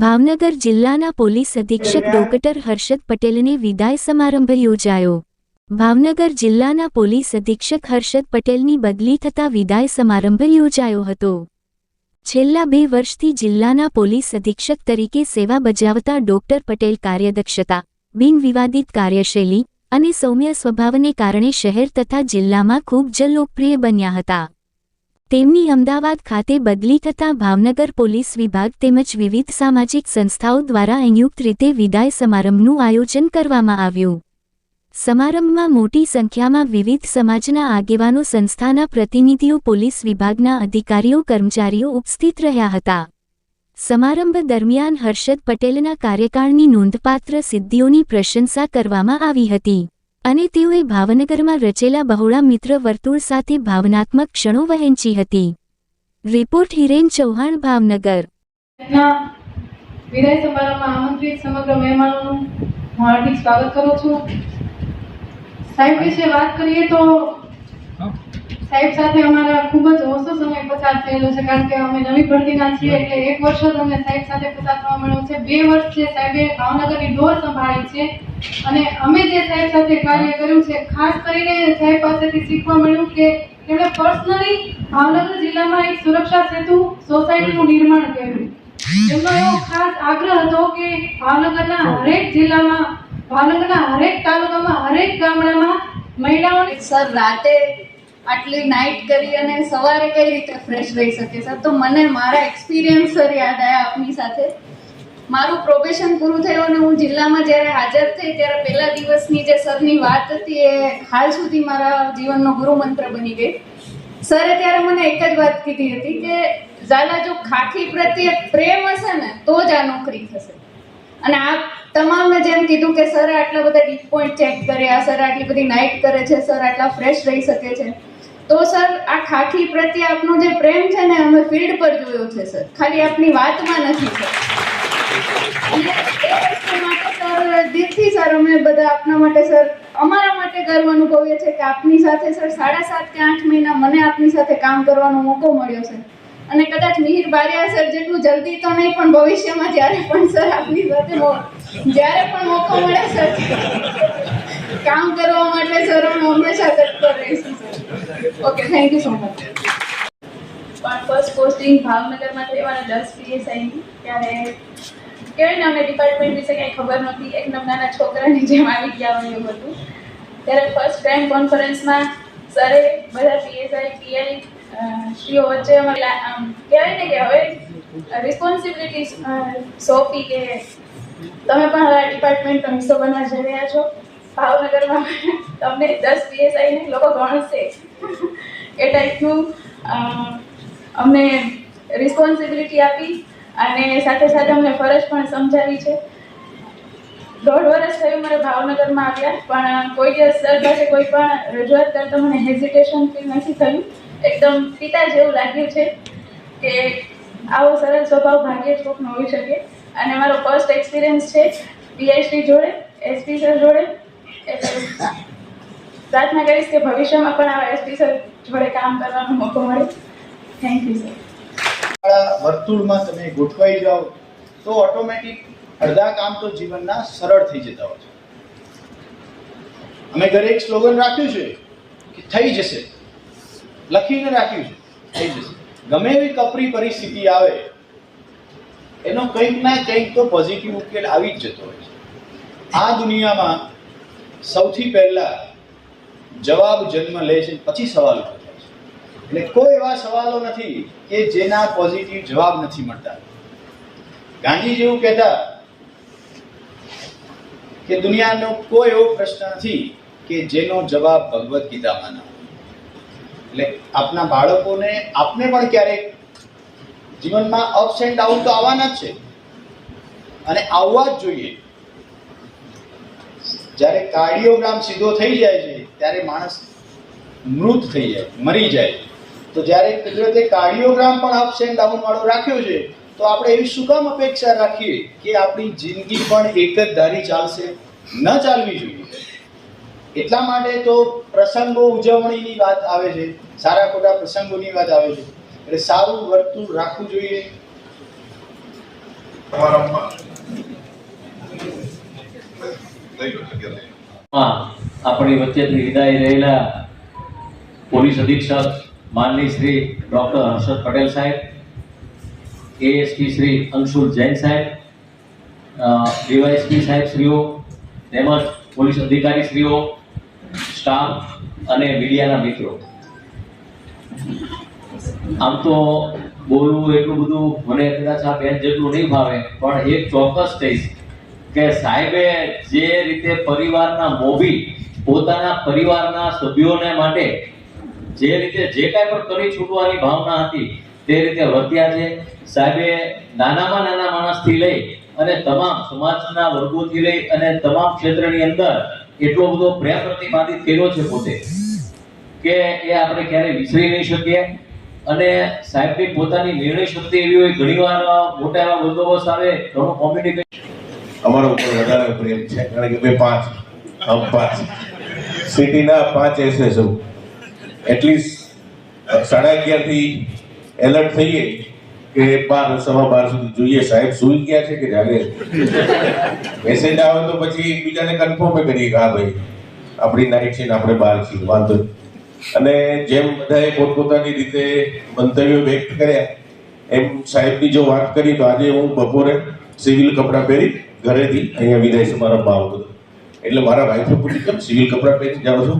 ભાવનગર જિલ્લાના પોલીસ અધિક્ષક ડોક્ટર હર્ષદ પટેલને વિદાય સમારંભ યોજાયો. ભાવનગર જિલ્લાના પોલીસ અધિક્ષક હર્ષદ પટેલની બદલી થતા વિદાય સમારંભ યોજાયો હતો. છેલ્લા બે વર્ષથી જિલ્લાના પોલીસ અધિક્ષક તરીકે સેવા બજાવતા ડોક્ટર પટેલ કાર્યદક્ષતા, બિનવિવાદિત કાર્યશૈલી અને સૌમ્ય સ્વભાવને કારણે શહેર તથા જિલ્લામાં ખૂબ જ લોકપ્રિય બન્યા હતા. તેમની અમદાવાદ ખાતે બદલી થતાં ભાવનગર પોલીસ વિભાગ તેમજ વિવિધ સામાજિક સંસ્થાઓ દ્વારા સંયુક્ત રીતે વિદાય સમારંભનું આયોજન કરવામાં આવ્યું. સમારંભમાં મોટી સંખ્યામાં વિવિધ સમાજના આગેવાનો સંસ્થાના પ્રતિનિધિઓ, પોલીસ વિભાગના અધિકારીઓ, કર્મચારીઓ ઉપસ્થિત રહ્યા હતા. સમારંભ દરમિયાન હર્ષદ પટેલના કાર્યકાળની નોંધપાત્ર સિદ્ધિઓની પ્રશંસા કરવામાં આવી હતી. અને તેઓએ ભાવનગરમાં રચેલા બહોળા મિત્ર વર્તુળ સાથે ભાવનાત્મક ક્ષણો વહેંચી હતી. રિપોર્ટ હિરેન ચૌહાણ ભાવનગર. વિદાય સમારોહમાં આમંત્રિત સમગ્ર મહેમાનોનું હું હાર્દિક સ્વાગત કરું છું. સાહેબ વિશે વાત કરીએ તો સાહેબ સાથે અમારા ખૂબ જ ઓછો પસાર થયેલો છે કારણ કે અમે નવી ભરતીના છીએ એટલે એક વર્ષ જ અમને સાહેબ સાથે પસાર થવા મળ્યું છે. બે વર્ષ છે સાહેબે ભાવનગરની ડોર સંભાળી છે અને અમે જે સાહેબ સાથે કાર્ય કર્યું છે, ખાસ કરીને સાહેબ પાસેથી શીખવા મળ્યું કે તેમણે પર્સનલી ભાવનગર જિલ્લામાં એક સુરક્ષા સેતુ સોસાયટીનું નિર્માણ કર્યું. એમનો એવો ખાસ આગ્રહ હતો કે ભાવનગરના હરેક જિલ્લામાં, ભાવનગરના હરેક તાલુકામાં, હરેક ગામડામાં મહિલાઓને સર, રાતે આટલી નાઇટ કરી અને સવારે કઈ રીતે ફ્રેશ રહી શકે? સર તો મને મારા એક્સપિરિયન્સ સર યાદ આવ્યા આપની સાથે. મારું પ્રોબેશન પૂરું થયું અને હું જિલ્લામાં જ્યારે હાજર થઈ, ત્યારે પહેલા દિવસની જે સરની વાત હતી, એ હાલ સુધી મારા જીવનનો ગુરુમંત્ર બની ગઈ. સરે ત્યારે મને એક જ વાત કીધી હતી કે, ઝાલા, જો ખાખી પ્રત્યે પ્રેમ હશે ને, તો જ આ નોકરી થશે. અને આ તમામને જેમ કીધું કે સર આટલા બધા ડીપ પોઈન્ટ ચેક કર્યા સર આટલી બધી નાઇટ કરે છે સર આટલા ફ્રેશ રહી શકે છે. તો સર, આ ખાખી પ્રત્યે આપનો જે પ્રેમ છે ને, અમે ફિલ્ડ પર જોયો છે, સર. ખાલી આપની વાતમાં નથી, સર. દિલથી, સર, અમે બધા આપના માટે, સર, અમારા માટે ગર્વ અનુભવીએ છીએ કે આપની સાથે, સર, સાડા સાત કે આઠ મહિના મને આપની સાથે કામ કરવાનો મોકો મળ્યો છે અને કદાચ મિહિર બારિયા, સર, જેટલું જલ્દી તો નહીં, પણ ભવિષ્યમાં જ્યારે પણ, સર, આપની સાથે જ્યારે પણ મોકો મળે, સર, કામ કરવા માટે, સર, અમે હંમેશા તત્પર રહીશું, sir. Okay thank you so much પણ ફર્સ્ટ પોસ્ટિંગ ભાવનગરમાં થઈ મારા દસ પીએસઆઈની ત્યારે કહેવાય ને અમે ડિપાર્ટમેન્ટ વિશે કંઈ ખબર નહોતી. એક નાના છોકરાની જેમ આવી ગયા હોય એવું હતું. ત્યારે ફર્સ્ટ ટાઈમ કોન્ફરન્સમાં સરે બધા પીએસઆઈ પીઆઈ શ્રીઓ વચ્ચે અમારી કહેવાય ને કે હવે રિસ્પોન્સિબિલિટી સોંપી કે તમે પણ હવે ડિપાર્ટમેન્ટનો હિસ્સો બનવા જઈ રહ્યા છો. ભાવનગરમાં તમને દસ પીએસઆઈને લોકો ગણશે. એ ટાઈપનું અમને રિસ્પોન્સિબિલિટી આપી અને સાથે સાથે અમને ફરજ પણ સમજાવી છે. દોઢ વર્ષ થયું મારે ભાવનગરમાં આવ્યા, પણ કોઈ દિવસ સર પાસે કોઈ પણ રજૂઆત કરતા મને હેઝિટેશન ફીલ નથી થયું. એકદમ પિતા જેવું લાગ્યું છે કે આવો સરળ સ્વભાવ ભાગ્યે જ કોકનો હોઈ શકે. અને મારો ફર્સ્ટ એક્સપિરિયન્સ છે પીએચડી જોડે એસપી સર જોડે. પ્રાર્થના કરીશ કે ભવિષ્યમાં પણ આવા એસપી સર જોડે કામ કરવાનો મોકો મળે. થેન્ક યુ સર વર્તુળમાં તમે ગોઠવાઈ જાઓ, તો ઓટોમેટિક અડધા કામ તો જીવનના સરળ થઈ જતા હોય છે. અમે ઘરે એક સ્લોગન રાખ્યું છે કે થઈ જશે. લખીને રાખ્યું છે, થઈ જશે. ગમે એવી કપરી પરિસ્થિતિ આવે, એનો કંઈક ના કંઈક તો પોઝિટિવ ઉકેલ આવી જ જતો હોય છે. આ દુનિયામાં સૌથી પહેલા જવાબ જન્મ લે છે, પછી સવાલ થાય છે. એટલે કોઈ એવા સવાલો નથી કે જેના પોઝિટિવ જવાબ નથી મળતા. ગાંધીજી એવું કહેતા કે દુનિયાનો કોઈ એવો પ્રશ્ન નથી કે જેનો જવાબ ભગવદ્ ગીતામાં ન એટલે આપના બાળકોને, આપને પણ ક્યારેક જીવનમાં અપ્સ એન્ડ ડાઉન તો આવવાના જ છે. અને આવવા જ જોઈએ. જ્યારે કાર્ડિયોગ્રામ સીધો થઈ જાય છે, ત્યારે માણસ મૃત થઈ જાય, મરી જાય. તો જ્યારે કુદરતે કાર્ડિયોગ્રામ પણ અપ્સ એન્ડ ડાઉન વાળો રાખ્યો છે, તો આપણે એવી શું કામ અપેક્ષા રાખીએ કે આપણી જિંદગી પણ એક જ ધારી ચાલશે? ન ચાલવી જોઈએ. એટલા માટે તો પ્રસંગો ઉજવણીની વાત આવે છે, સારા ખોટા પ્રસંગોની વાત આવે છે. એટલે સારું વર્તુળ રાખવું જોઈએ. સમારંભમાં આપણી વચ્ચેથી વિદાય રહેલા પોલીસ અધિક્ષક માનની શ્રી ડોક્ટર હર્ષદ પટેલ સાહેબ એએસપી શ્રી અંશુલ જૈન સાહેબ ડીવાયએસપી સાહેબ તેમજ પોલીસ અધિકારી શ્રીઓ સ્ટાફ અને મીડિયાના મિત્રો. આમ તો બોલવું એટલું બધું મને કદાચ આ બેન જેટલું નહીં ભાવે પણ એક ચોક્કસ કહીશ કે સાહેબે જે રીતે પરિવારના મોભી પોતાના પરિવારના સભ્યોને માટે જે રીતે જે કાંઈ પણ કરી છૂટવાની ભાવના હતી, તે રીતે વર્ત્યા છે. સાહેબે નાનામાં નાના માણસથી લઈ અને તમામ સમાજના વર્ગોથી લઈ અને તમામ ક્ષેત્રની અંદર એટલો બધો પ્રેમ પ્રતિપાદિત કર્યો છે પોતે, કે એ આપણે ક્યારેય વિસરી નહીં શકીએ. અને સાહેબની પોતાની નિર્ણય શક્તિ એવી હોય, ઘણીવાર મોટા એવા બંદોબસ્ત આવે, ઘણું કોમ્યુનિકેશન અમારા ઉપર વધારે પ્રેમ છે. કારણ કે બે પાંચ. આમ પાંચ. સિટીના પાંચ એસએસઓ એટલીસ્ટ સાડા અગિયારથી એલર્ટ થઈએ કે બાર, સવા બાર સુધી જોઈએ. સાહેબ સુઈ ગયા છે કે જાગે મેસેજ આવે તો પછી એકબીજાને કન્ફર્મ કરીએ કે હા ભાઈ, આપણી નાઇટ છે ને આપણે બહાર છીએ. વાંધો. અને જેમ બધાએ પોતપોતાની રીતે મંતવ્યો વ્યક્ત કર્યા, એમ સાહેબની જો વાત કરી તો આજે હું બપોરે સિવિલ કપડાં પહેરી ઘરેથી અહીંયા વિદાય સમારંભમાં આવતો એટલે મારા વાઈફે પૂછ્યું, કેમ સિવિલ કપડાં પહેરી જાઓ છો?